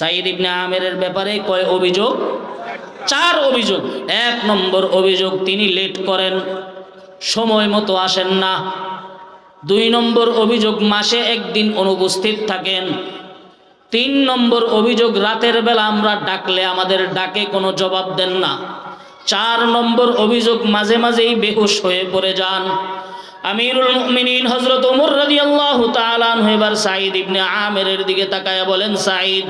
সাইদ ইবনে আমেরের ব্যাপারে কয় অভিযোগ? চার অভিযোগ। এক নম্বর অভিযোগ, তিনি লেট করেন, সময় মতো আসেন না। দুই নম্বর অভিযোগ, মাসে একদিন অনুপস্থিত থাকেন। তিন নম্বর অভিযোগ, রাতের বেলা আমরা ডাকলে আমাদের ডাকে কোনো জবাব দেন না। চার নম্বর অভিযোগ, মাঝে মাঝেই বেহুশ হয়ে পড়ে যান। আমিরুল মুমিনিন হজরত উমর রাদিয়াল্লাহু তাআলা এবার সাঈদ ইবনে আমেরের দিকে তাকায়া বলেন সাঈদ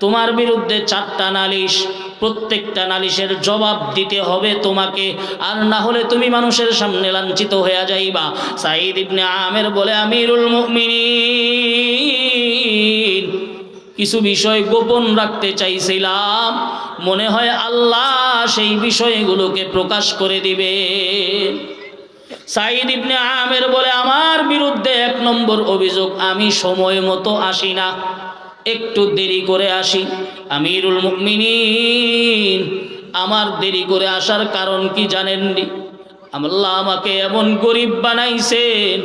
তোমার বিরুদ্ধে চারটা নালিশ, প্রত্যেকটা নালিশের জবাব দিতে হবে তোমাকে, আর না হলে তুমি মানুষের সামনে লাঞ্ছিত হয়ে যাইবা। সাঈদ ইবনে আমের বলে, আমিরুল মুমিনিন। কিছু বিষয় গোপন রাখতে চাইছিলাম। মনে হয় আল্লাহ সেই বিষয়গুলোকে প্রকাশ করে দিবে। সাইদ ইবনে আমের বলে, আমার বিরুদ্ধে এক নম্বর অভিযোগ, আমি সময় মতো আসি না। একটু দেরি করে আসি। আমিরুল মুমিনিন, আমার দেরি করে আসার কারণ কি জানেননি? আল্লাহ আমাকে এমন গরিব বানাইছেন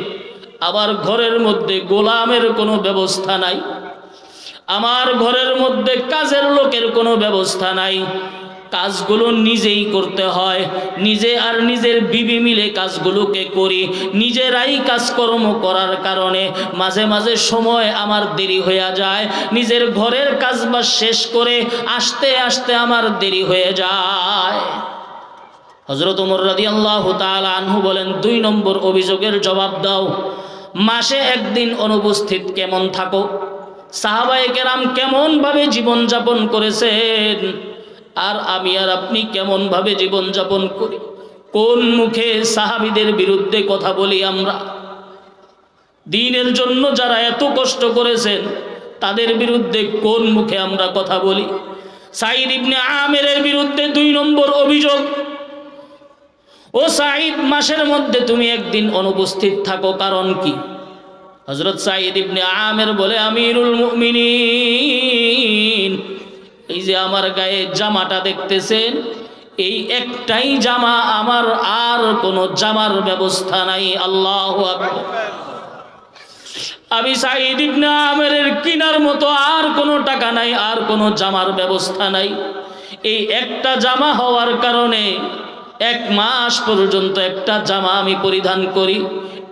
আবার ঘরের মধ্যে গোলামের কোনো ব্যবস্থা নাই, আমার ঘরের মধ্যে কাজের লোকের কোনো ব্যবস্থা নাই কাজগুলো নিজেই করতে হয়। নিজে আর নিজের বিবি মিলে কাজগুলোকে করি। নিজেরাই কাজকর্ম করার কারণে মাঝে মাঝে সময় আমার দেরি হয়ে যায়। নিজের ঘরের কাজ শেষ করে আসতে আসতে আমার দেরি হয়ে যায়। হজরত উমর রাদি আল্লাহ আনহু বলেন, দুই নম্বর অভিযোগের জবাব দাও। মাসে একদিন অনুপস্থিত কেমন থাকো? সাহাবায়ে কেরাম কেমনভাবে জীবনযাপন করেছেন? আর আমি আর আপনি কেমনভাবে জীবনযাপন করি? কোন মুখে সাহাবিদের বিরুদ্ধে কথা বলি আমরা? দিনের জন্য যারা এত কষ্ট করেছেন, তাদের বিরুদ্ধে কোন মুখে আমরা কথা বলি? সাইদ ইবনে আমেরের বিরুদ্ধে দুই নম্বর অভিযোগ, ও সাইদ মাসের মধ্যে তুমি একদিন অনুপস্থিত থাকো, কারণ কি? হজরত সাইদ ইবনে আমের বলে, আমিরুল মুমিনিন। এই যে আমার গায়ে জামাটা দেখতেছেন, এই একটাই জামা আমার আর কোনো জামার ব্যবস্থা নাই, আল্লাহ আমি সাইদ ইবনে আমেরের কিনার মতো আর কোনো টাকা নাই, আর কোনো জামার ব্যবস্থা নাই। এই একটা জামা হওয়ার কারণে এক মাস পর্যন্ত একটা জামা আমি পরিধান করি।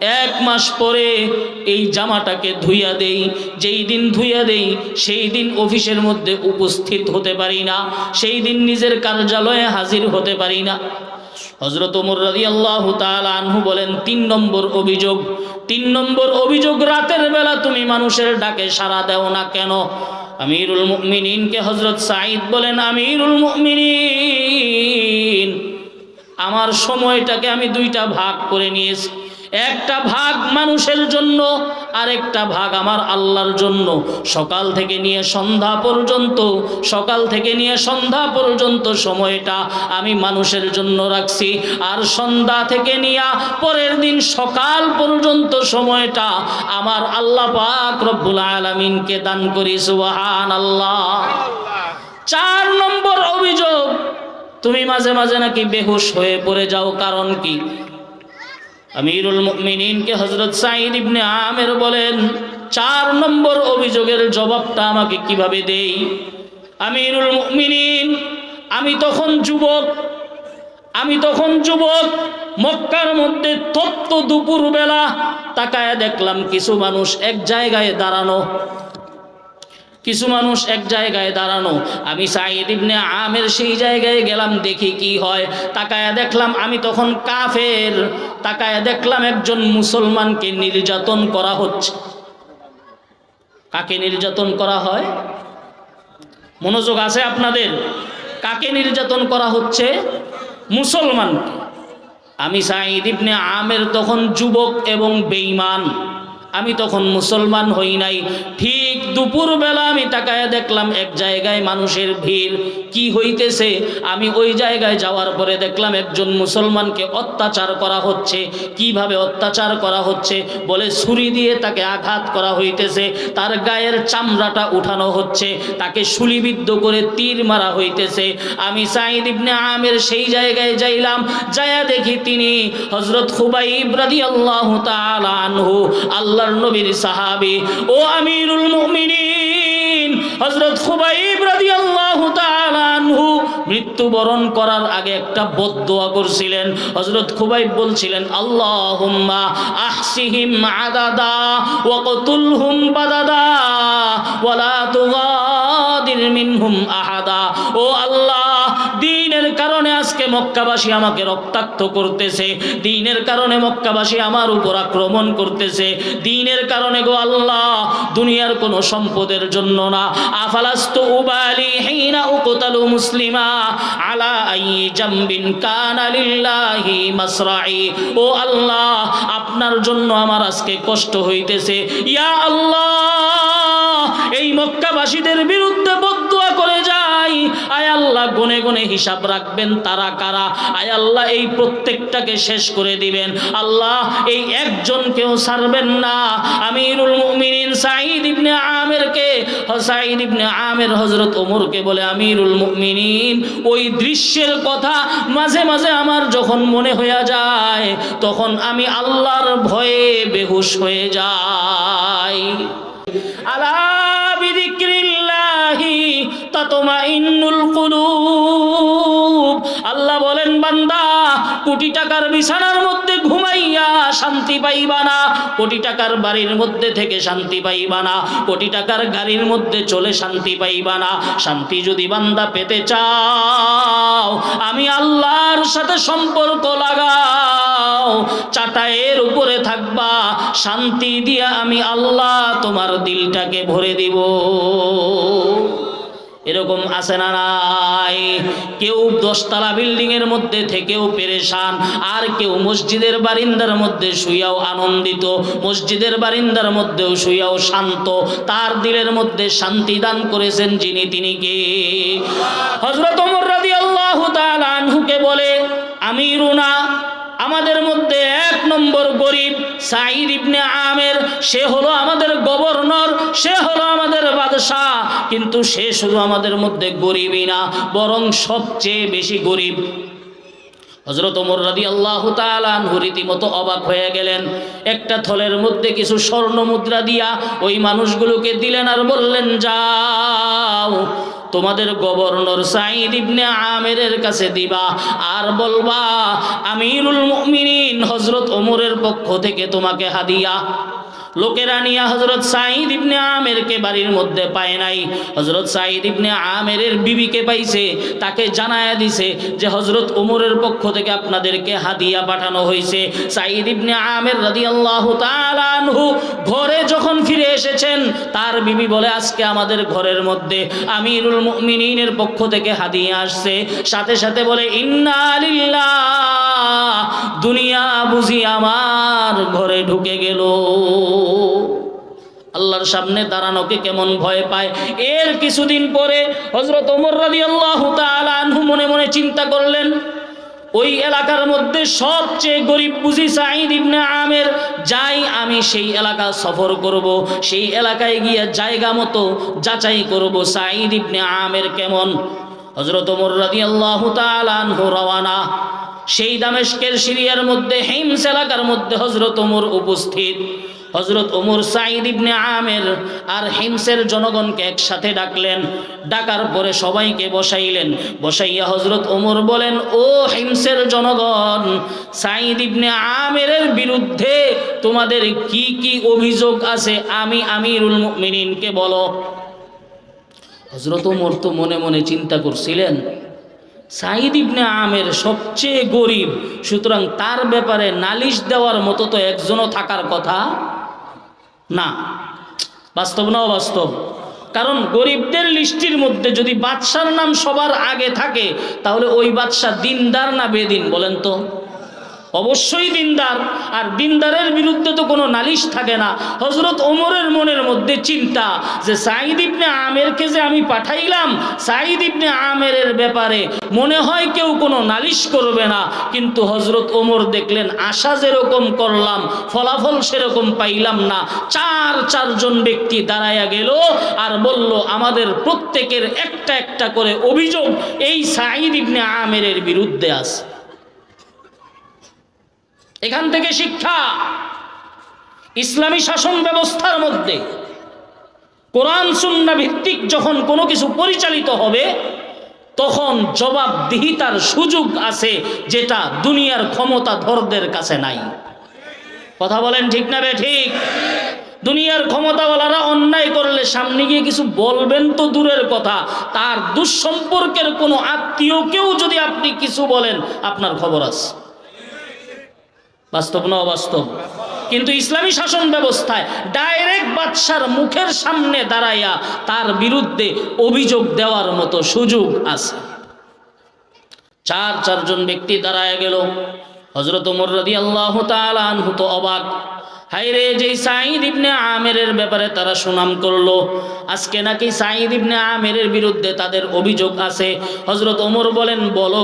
এক মাস পরে এই জামাটাকে ধুইয়া দেই। যেই দিন ধুইয়া দেই, সেই দিন অফিসের মধ্যে উপস্থিত হতে পারি না। সেই দিন নিজের কার্যালয়ে হাজির হতে পারি না। হজরত উমর রাজি আনহু বলেন, তিন নম্বর অভিযোগ। তিন নম্বর অভিযোগ, রাতের বেলা তুমি মানুষের ডাকে সাড়া দেও না কেন? আমিরুল মুমিনিনকে হজরত সাঈদ বলেন, আমিরুল মুমিনিন, আমার সময়টাকে আমি দুইটা ভাগ করে নিয়েছি। একটা ভাগ মানুষের জন্য আর একটা ভাগ আমার আল্লাহর জন্য। সকাল থেকে নিয়ে সন্ধ্যা পর্যন্ত, সকাল থেকে নিয়ে সন্ধ্যা পর্যন্ত সময়টা আমি মানুষের জন্য রাখছি। আর সন্ধ্যা থেকে নিয়ে পরের দিন সকাল পর্যন্ত সময়টা আমার আল্লাহ পাক রব্বুল আলমিনকে দান করি সুবাহান আল্লাহ চার নম্বর অভিযোগ, তুমি মাঝে মাঝে নাকি বেহুশ হয়ে পড়ে যাও, কারণ কি? আমিরুল মুমিনিনকে হজরত সাইদ ইবনে আমের বলেন, চার নম্বর অভিযোগের জবাবটা আমাকে কীভাবে দেই? আমিরুল মুমিনিন, আমি তখন যুবক, আমি তখন যুবক, মক্কার মধ্যে তপ্ত দুপুর বেলা তাকায় দেখলাম কিছু মানুষ এক জায়গায় দাঁড়ানো। কিছু মানুষ এক জায়গায় দাঁড়ানো। আমি সাইদ ইবনে আমের সেই জায়গায় গেলাম, দেখি কি হয়। তাকায়া দেখলাম, আমি তখন কাফের। তাকায়া দেখলাম একজন মুসলমানকে নির্যাতন করা হচ্ছে। কাকে নির্যাতন করা হয়? মনোযোগ আছে আপনাদের? কাকে নির্যাতন করা হচ্ছে? মুসলমানকে। আমি সাইদ ইবনে আমের তখন যুবক এবং বেঈমান। আমি তখন মুসলমান হই নাই। ঠিক দুপুরবেলা আমি তাকায় দেখলাম এক জায়গায় মানুষের ভিড়। কি হইতেছে? আমি ওই জায়গায় যাওয়ার পরে দেখলাম একজন মুসলমানকে অত্যাচার করা হচ্ছে। কীভাবে অত্যাচার করা হচ্ছে? বলে ছুরি দিয়ে তাকে আঘাত করা হইতেছে। তার গায়ের চামড়াটা উঠানো হচ্ছে। তাকে শুলিবিদ্ধ করে তীর মারা হইতেছে। আমি সাইদ ইবনে আমের সেই জায়গায় যাইলাম। যায়া দেখি তিনি হজরত খুবাইব রাদিয়াল্লাহু তাআলা আনহু আল্লাহর নবীর সাহাবী। ও আমিরুল মুমিনিন হজরত খুবাইব রাদিয়াল্লাহু তাআলা আনহু মৃত্যুবরণ করার আগে একটা বদদোয়া করছিলেন। হজরত খুবাইব বলছিলেন, আল্লাহুম্মা আহসিহিম আদাদা ওয়াকতুলহুম বাদাদা ওয়ালা তুগাদির মিনহুম আহাদা। ও আল্লাহ আজকে মক্কাবাসী আমাকে রক্তাক্ত করতেছে। দিনের কারণে মক্কাবাসী আমার উপর আক্রমণ করতেছে। দিনের কারণে গো আল্লাহ, দুনিয়ার কোনো সম্পদের জন্য না। আফালাস্তু উবালি হিনা উকতালু মুসলিমা আলা আই জামবিন কানা লিল্লাহি মাসরাই। ও আল্লাহ, আপনার জন্য আমার আজকে কষ্ট হইতেছে। ইয়া আল্লাহ, এই মক্কাবাসীদের বিরুদ্ধে আল্লাহ গনে গনে হিসাব রাখবেন তারা কারা? আয় আল্লাহ, এই প্রত্যেকটাকে শেষ করে দিবেন। আল্লাহ, এই একজনকেও ছাড়বেন না। আমিরুল মুমিনিন সাঈদ ইবনে আমেরকে, সাঈদ ইবনে আমের হযরত ওমরকে বলে, আমিরুল মুমিনিন, ওই দৃশ্যের কথা মাঝে মাঝে আমার যখন মনে হয়ে যায়, তখন আমি আল্লাহর ভয়ে বেহুশ হয়ে যাই। আলা আল্লাহ বলেন, বান্দা, কোটি টাকার বিছানার মধ্যে ঘুমাইয়া শান্তি পাইবা না। কোটি টাকার বাড়ির মধ্যে থেকে শান্তি পাইবা না। কোটি টাকার গাড়ির মধ্যে চলে শান্তি পাইবা না। শান্তি যদি বান্দা পেতে চাও, আমি আল্লাহর সাথে সম্পর্ক লাগাও। চাটায়ের উপরে থাকবা। শান্তি দিয়া আমি আল্লাহ তোমার দিলটাকে ভরে দিব। এরকম আছে না নাই? কেউ দশতলা বিল্ডিং এর মধ্যে থেকেও পেরেশান, আর কেউ মসজিদের বারিন্দার মধ্যে শুয়াও আনন্দিত, মসজিদের বারিন্দার মধ্যেও শুয়াও শান্ত, তার দিলের মধ্যে শান্তি দান করেছেন যিনি তিনি কে? হজরত ওমর রাদিয়াল্লাহু তাআলা আনহুকে বলে আমিরুনা আমাদের মধ্যে এক নম্বর গরিব, সাঈদ ইবনে আমের, সে হলো আমাদের গভর্নর, সে হলো বাদশাহ, কিন্তু সে শুধু আমাদের মধ্যে গরিবই না, বরং সবচেয়ে বেশি গরিব। হজরত ওমর রাদি আল্লাহ রীতিমতো অবাক হয়ে গেলেন। একটা থলের মধ্যে কিছু স্বর্ণ মুদ্রা দিয়া ওই মানুষগুলোকে দিলেন আর বললেন, যাও, তোমাদের গভর্নর সাইদ ইবনে আমেরের কাছে দিবা আর বলবা, আমিরুল মুমিনিন হজরত ওমরের পক্ষ থেকে তোমাকে হাদিয়া। লোকেরা নিয়ে হজরত সাঈদ ইবনে আমেরকে বাড়ির মধ্যে পায় নাই। হজরত সাঈদ ইবনে আমেরের বিবিকে পাইছে, তাকে জানায়া দিছে যে হজরত ওমরের পক্ষ থেকে আপনাদেরকে হাদিয়া পাঠানো হয়েছে সাঈদ ইবনে আমের রাদিয়াল্লাহু তাআলা আনহু ঘরে যখন ফিরে এসেছেন, তার বিবি বলে, আজকে আমাদের ঘরের মধ্যে আমিরুল মুমিনিনের পক্ষ থেকে হাদিয়া আসছে। সাথে সাথে বলে, ইন্না লিল্লাহ, দুনিয়া বুঝি আমার ঘরে ঢুকে গেল। আল্লাহর সামনে দাঁড়ানোকে কেমন ভয় পায়। এর কিছুদিন পরে হজরত ওমর রাজি আল্লাহ আনহু মনে মনে চিন্তা করলেন, ওই এলাকার মধ্যে সবচেয়ে গরিব বুঝি সাঈদ ইবনে আমের, যাই আমি সেই এলাকা সফর করব, সেই এলাকায় গিয়ে জায়গা মতো যাচাই করব, সাঈদ ইবনে আমের কেমন? হজরত ওমর রাজি আল্লাহ আনহু রওয়ানা। সেই দামেশকের সিরিয়ার মধ্যে হিমস এলাকার মধ্যে হজরত ওমর উপস্থিত। হজরত ওমর সাঈদ ইবনে আমের আর হিমসের জনগণকে একসাথে ডাকলেন। ডাকার পরে সবাইকে বসাইলেন। বসাইয়া হজরত ওমর বলেন, ও হিমসের জনগণ, সাঈদ ইবনে আমেরের বিরুদ্ধে তোমাদের কি কি অভিযোগ আছে? আমি আমিরুল মুমিনিনকে বলো। হজরত ওমর তো মনে মনে চিন্তা করছিলেন, সাঈদ ইবনে আমের সবচেয়ে গরিব, সুতরাং তার ব্যাপারে নালিশ দেওয়ার মতো তো একজনও থাকার কথা? না। বাস্তব না অবাস্তব? কারণ গরিবদের লিস্টির মধ্যে যদি বাদশার নাম সবার আগে থাকে, তাহলে ওই বাদশাহ দিনদার না বেদিন বলেন তো? অবশ্যই দিনদার। আর দিনদারের বিরুদ্ধে তো কোনো নালিশ থাকে না। হজরত ওমরের মনের মধ্যে চিন্তা যে সাঈদ ইবনে আমেরকে যে আমি পাঠাইলাম, সাঈদ ইবনে আমেরের ব্যাপারে মনে হয় কেউ কোনো নালিশ করবে না। কিন্তু হজরত ওমর দেখলেন, আশা যেরকম করলাম, ফলাফল সেরকম পাইলাম না। চার, চারজন ব্যক্তি দাঁড়াইয়া গেল আর বলল, আমাদের প্রত্যেকের একটা একটা করে অভিযোগ এই সাঈদ ইবনে আমেরের বিরুদ্ধে আছে। এখান থেকে শিক্ষা ইসলামী শাসন ব্যবস্থার মধ্যে কোরআন সুন্না ভিত্তিক যখন কোনো কিছু পরিচালিত হবে, তখন জবাবদিহিতার সুযোগ আছে যেটা দুনিয়ার ক্ষমতাধরদের কাছে নাই। কথা বলেন ঠিক না বে ঠিক? দুনিয়ার ক্ষমতাওয়ালারা অন্যায় করলে সামনে গিয়ে কিছু বলবেন তো দূরের কথা, তার দুঃসম্পর্কের কোনো আত্মীয়কেও যদি আপনি কিছু বলেন, আপনার খবর আছে। বাস্তব না অবাস্তব? কিন্তু ইসলামী শাসন ব্যবস্থায় ডাইরেক্ট বাদশার মুখের সামনে দাঁড়াইয়া তার বিরুদ্ধে অভিযোগ দেওয়ার মতো সুযোগ আছে। চার, চারজন ব্যক্তি দাঁড়ায় গেল। হজরত উমর রাদি আল্লাহ আনহু তো অবাক। হাইরে যে সাঈদ ইবনে ব্যাপারে তারা সুনাম করল। আজকে নাকি বিরুদ্ধে তাদের অভিযোগ আছে। হজরত ওমর বলেন, বলো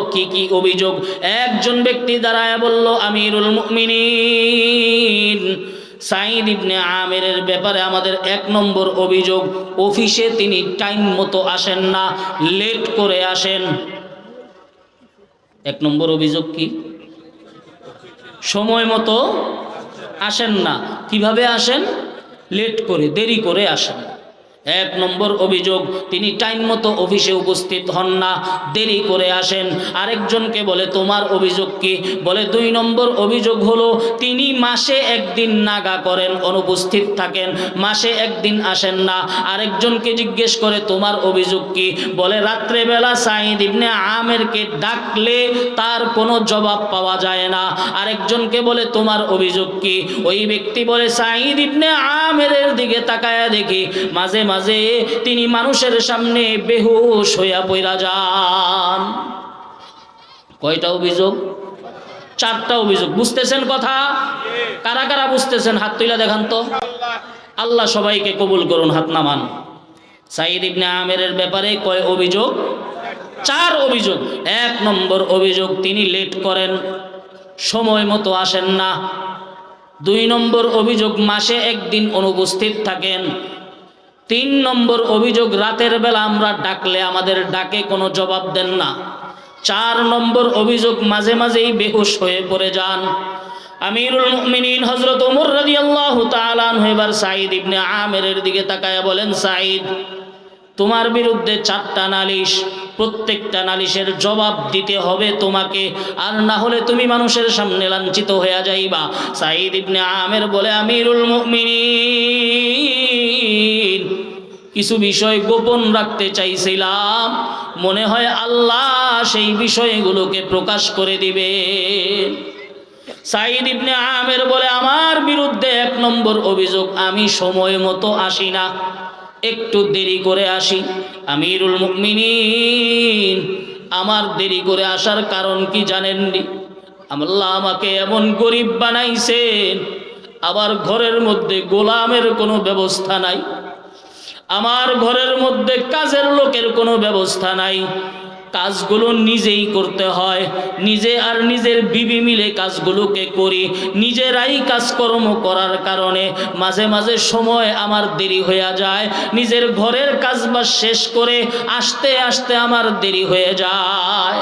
অভিযোগ? একজন ব্যক্তি দাঁড়ায় বলল, আমিরুল মুমিনিন। সাঈদ ইবনে আমেরের ব্যাপারে আমাদের এক নম্বর অভিযোগ, অফিসে তিনি টাইম মতো আসেন না, লেট করে আসেন। এক নম্বর অভিযোগ কি? সময় মতো আসেন না কীভাবে আসেন লেট করে দেরি করে আসেন এক নম্বর অভিযোগ, তিনি টাইম মতো অফিসে উপস্থিত হন না, দেরি করে আসেন। আরেকজনকে বলে, তোমার অভিযোগ কি? বলে, দুই নম্বর অভিযোগ হলো, তিনি মাসে একদিন নাগা করেন, অনুপস্থিত থাকেন, মাসে একদিন আসেন না। আরেকজনকে জিজ্ঞেস করে, তোমার অভিযোগ কি? বলে, রাত্রেবেলা সাইদ ইবনে আমেরকে ডাকলে তার কোনো জবাব পাওয়া যায় না। আরেকজনকে বলে, তোমার অভিযোগ কি? ওই ব্যক্তি বলে সাইদ ইবনে আমেরের দিকে তাকায়া দেখি, মাঝে মাঝে তিনি মানুষের সামনে বেহুশ হইয়া পইরা যান। কয়টা অভিযোগ? চারটা অভিযোগ। বুঝতেছেন কথা? কারা কারা বুঝতেছেন? হাত তুইলা দেখান তো। আল্লাহ সবাইকে কবুল করুন, হাত নামান। সাইদ ইবনে আমেরের ব্যাপারে কয় অভিযোগ? চার অভিযোগ। এক নম্বর অভিযোগ, তিনি লেট করেন, সময় মতো আসেন না। দুই নম্বর অভিযোগ, মাসে একদিন অনুপস্থিত থাকেন। তিন নম্বর অভিযোগ রাতের বেলা আমরা ডাকলে আমাদের ডাকে কোনো জবাব দেন না। চার নম্বর অভিযোগ মাঝে মাঝেই বেহুশ হয়ে পড়ে যান। আমিরুল মুমিনিন হজরত ওমর রাদিয়াল্লাহু তাআলা আনহু এবার সাঈদ ইবনে আমেরের দিকে তাকায়া বলেন, সাঈদ, তোমার বিরুদ্ধে চারটা নালিশ প্রত্যেকটা নালিশের জবাব দিতে হবে তোমাকে, আর না হলে তুমি মানুষের সামনে লাঞ্ছিত হয়ে যাইবা। সাঈদ ইবনে আমের বলে, আমিরুল মুমিনিন। কিছু বিষয় গোপন রাখতে চাইছিলাম। মনে হয় আল্লাহ সেই বিষয়গুলোকে প্রকাশ করে দিবে। সাইদ ইবনে আমের বলে, আমার বিরুদ্ধে এক নম্বর অভিযোগ, আমি সময় মতো আসি না। একটু দেরি করে আসি। আমিরুল মুকমিনিন আমার দেরি করে আসার কারণ কি জানেননি? আল্লাহ আমাকে এমন গরিব বানাইছেন আবার ঘরের মধ্যে গোলামের কোনো ব্যবস্থা নাই, আমার ঘরের মধ্যে কাজের লোকের কোনো ব্যবস্থা নাই কাজগুলো নিজেই করতে হয়। নিজে আর নিজের বিবি মিলে কাজগুলোকে করি। নিজেরাই কাজকর্ম করার কারণে মাঝে মাঝে সময় আমার দেরি হয়ে যায়। নিজের ঘরের কাজবাজ শেষ করে আসতে আসতে আমার দেরি হয়ে যায়।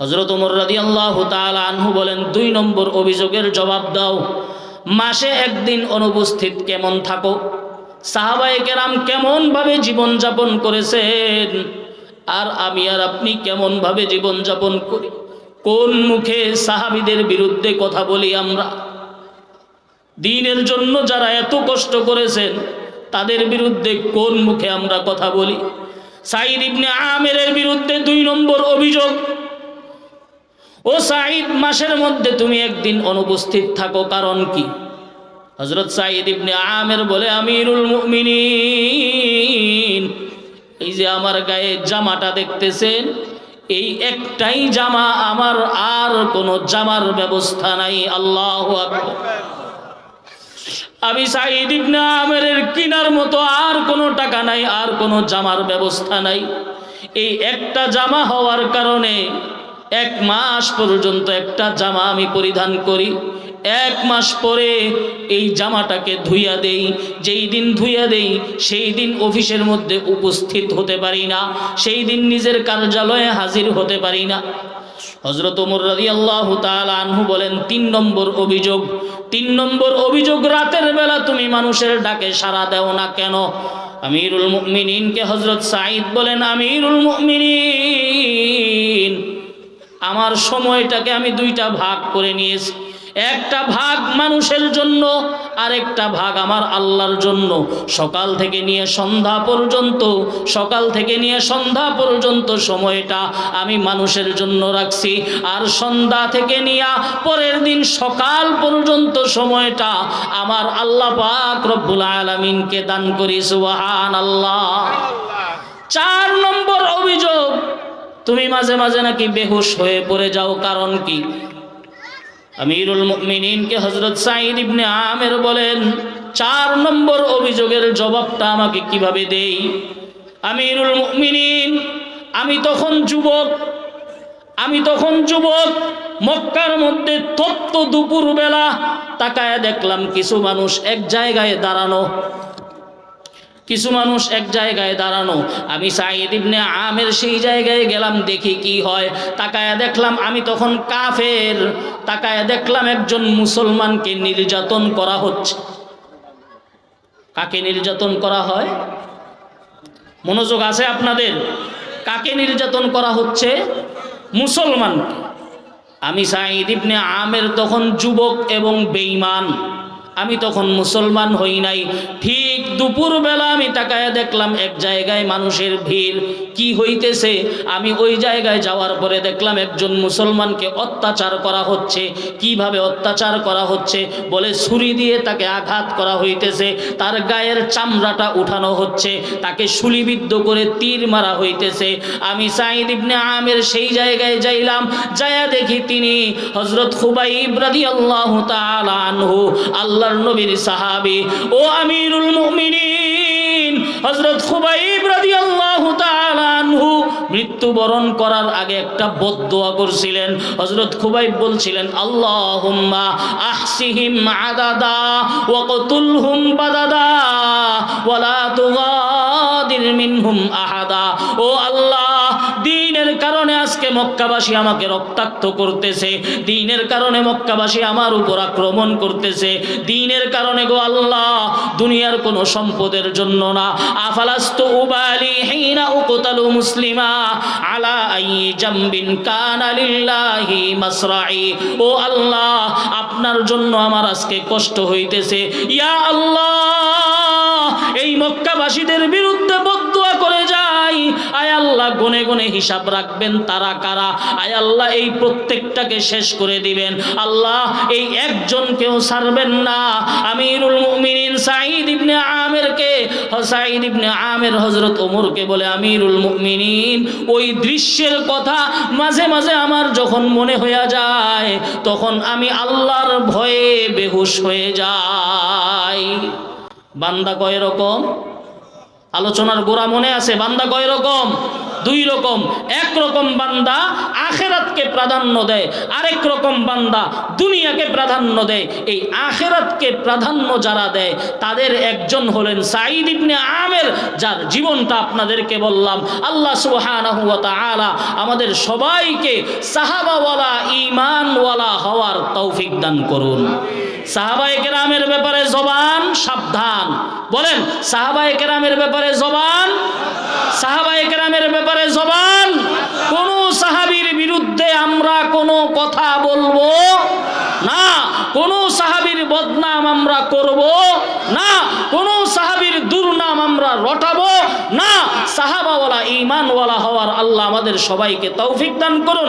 হজরত উমর রাদি আল্লাহ আনহু বলেন, দুই নম্বর অভিযোগের জবাব দাও। মাসে একদিন অনুপস্থিত কেমন থাকো? সাহাবায়ে কেরাম কেমনভাবে জীবনযাপন করেছেন? আর আমি আর আপনি কেমনভাবে জীবনযাপন করি? কোন মুখে সাহাবিদের বিরুদ্ধে কথা বলি আমরা? দিনের জন্য যারা এত কষ্ট করেছেন, তাদের বিরুদ্ধে কোন মুখে আমরা কথা বলি? সাইদ ইবনে আমেরের বিরুদ্ধে দুই নম্বর অভিযোগ, ও সাইদ মাসের মধ্যে তুমি একদিন অনুপস্থিত থাকো, কারণ কি? হজরত সাইদ ইবনে আমের বলে, আমিরুল মুমিনিন। এই যে আমার গায়ে জামাটা দেখতেছেন, এই একটাই জামা আমার আর কোনো জামার ব্যবস্থা নাই, আল্লাহ আমি সাইদ ইবনে আমেরের কিনার মতো আর কোনো টাকা নাই, আর কোনো জামার ব্যবস্থা নাই। এই একটা জামা হওয়ার কারণে এক মাস পর্যন্ত একটা জামা আমি পরিধান করি। এক মাস পরে এই জামাটাকে ধুইয়া দেই, যেই দিন ধুইয়া দেই, সেই দিন অফিসের মধ্যে উপস্থিত হতে পারি না, সেই দিন নিজের কার্যালয়ে হাজির হতে পারি না। হজরত ওমর রাজি আল্লাহ আনহু বলেন, তিন নম্বর অভিযোগ, তিন নম্বর অভিযোগ, রাতের বেলা তুমি মানুষের ডাকে সাড়া দেও না কেন? আমিরুল মুমিনিনকে হজরত সাঈদ বলেন, আমিরুল মুমিনিন, আমার সময়টাকে আমি দুইটা ভাগ করে নিয়েছি। একটা ভাগ মানুষের জন্য, আরেকটা ভাগ আমার আল্লাহর জন্য। সকাল থেকে নিয়ে সন্ধ্যা পর্যন্ত, সকাল থেকে নিয়ে সন্ধ্যা পর্যন্ত সময়টা আমি মানুষের জন্য রাখছি। আর সন্ধ্যা থেকে নিয়ে পরের দিন সকাল পর্যন্ত সময়টা আমার আল্লাহ পাক রব্বুল আলমিনকে দান করি সুবাহান আল্লাহ চার নম্বর অভিযোগ, তুমি মাঝে মাঝে নাকি বেহুশ হয়ে পড়ে যাও, কারণ কি? আমিরুল মুমিনিনকে হজরত সাইদ ইবনে আমের বলেন, চার নম্বর অভিযোগের জবাবটা আমাকে কীভাবে দেই? আমিরুল মুমিনিন, আমি তখন যুবক, আমি তখন যুবক, মক্কার মধ্যে তত্ত্ব দুপুর বেলা তাকায় দেখলাম কিছু মানুষ এক জায়গায় দাঁড়ানো। কিছু মানুষ এক জায়গায় দাঁড়ানো। আমি সাইদ ইবনে আমের সেই জায়গায় গেলাম, দেখি কি হয়। তাকায়া দেখলাম, আমি তখন কাফের। তাকায়া দেখলাম একজন মুসলমানকে নির্যাতন করা হচ্ছে। কাকে নির্যাতন করা হয়? মনোযোগ আছে আপনাদের? কাকে নির্যাতন করা হচ্ছে? মুসলমানকে। আমি সাইদ ইবনে আমের তখন যুবক এবং বেঈমান। আমি তখন মুসলমান হই নাই। ঠিক দুপুরবেলা আমি তাকায় দেখলাম এক জায়গায় মানুষের ভিড়। কি হইতেছে? আমি ওই জায়গায় যাওয়ার পরে দেখলাম একজন মুসলমানকে অত্যাচার করা হচ্ছে। কীভাবে অত্যাচার করা হচ্ছে? বলে ছুরি দিয়ে তাকে আঘাত করা হইতেছে। তার গায়ের চামড়াটা উঠানো হচ্ছে। তাকে শুলিবিদ্ধ করে তীর মারা হইতেছে। আমি সাইদ ইবনে আমের সেই জায়গায় যাইলাম। যায়া দেখি তিনি হজরত খুবাইব রাদিয়াল্লাহু তাআলা আনহু আল্লাহর নবীর সাহাবী। ও আমিরুল মুমিনিন, হযরত খুবাইব রাদিয়াল্লাহু তাআলা আনহু মৃত্যুবরণ করার আগে একটা বদদোয়া করছিলেন। হযরত খুবাইব বলছিলেন, আল্লাহুম্মা আহসিহিম আদাদা ওয়া কতুলহুম বাদাদা ওয়ালা তুগাদির মিনহুম আহাদা। ও আল্লাহ মক্কাবাসী আমাকে রক্তাক্ত করতেছে। দিনের কারণে মক্কাবাসী আমার উপর আক্রমণ করতেছে। দিনের কারণে গো আল্লাহ, দুনিয়ার কোনো সম্পদের জন্য না। আফালাস্ত উবালি হিনা উকতালু মুসলিমা আলা আই জাম্বিন কানা লিল্লাহি মাসরাই। ও আল্লাহ, আপনার জন্য আমার আজকে কষ্ট হইতেছে। ইয়া আল্লাহ, এই মক্কাবাসীদের বিরুদ্ধে গনে গনে হিসাব রাখবেন, তারা কারা? আয় আল্লাহ, এই প্রত্যেকটাকে শেষ করে দিবেন। আল্লাহ, এই একজনকেও ছাড়বেন না। আমিরুল মুমিনিন সাঈদ ইবনে আমেরকে, সাঈদ ইবনে আমের হযরত ওমরকে বলে, আমিরুল মুমিনিন, ওই দৃশ্যের কথা মাঝে মাঝে আমার যখন মনে হয়ে যায়, তখন আমি আল্লাহর ভয়ে বেহুশ হয়ে যাই। বান্দা কয় রকম? আলোচনার গোড়া মনে আছে, বান্দা কয় রকম? দুই রকম। এক রকম বান্দা আখেরাতকে প্রাধান্য দেয়, আরেক রকম বান্দা দুনিয়াকে প্রাধান্য দেয়। এই আখেরাতকে প্রাধান্য যারা দেয়, তাদের একজন হলেন সাঈদ ইবনে আমের, যার জীবনটা আপনাদেরকে বললাম। আল্লাহ সুবহানাহু ওয়া তাআলা আমাদের সবাইকে সাহাবাওয়ালা, ঈমানওয়ালা হওয়ার তৌফিক দান করুন। সাহাবায়ে কেরামের ব্যাপারে জবান সাবধান। বলেন, সাহাবায়ে কেরামের ব্যাপারে জবান, সাহাবায়ে কেরামের ব্যাপারে জবান। কোন সাহাবীর বিরুদ্ধে আমরা কোনো কথা বলব না। কোন সাহাবীর বদনাম আমরা করব না। কোন সাহাবীর দুর্নাম আমরা রটাবো না। সাহাবাওয়ালা ইমানওয়ালা হওয়ার আল্লাহ আমাদের সবাইকে তৌফিক দান করুন।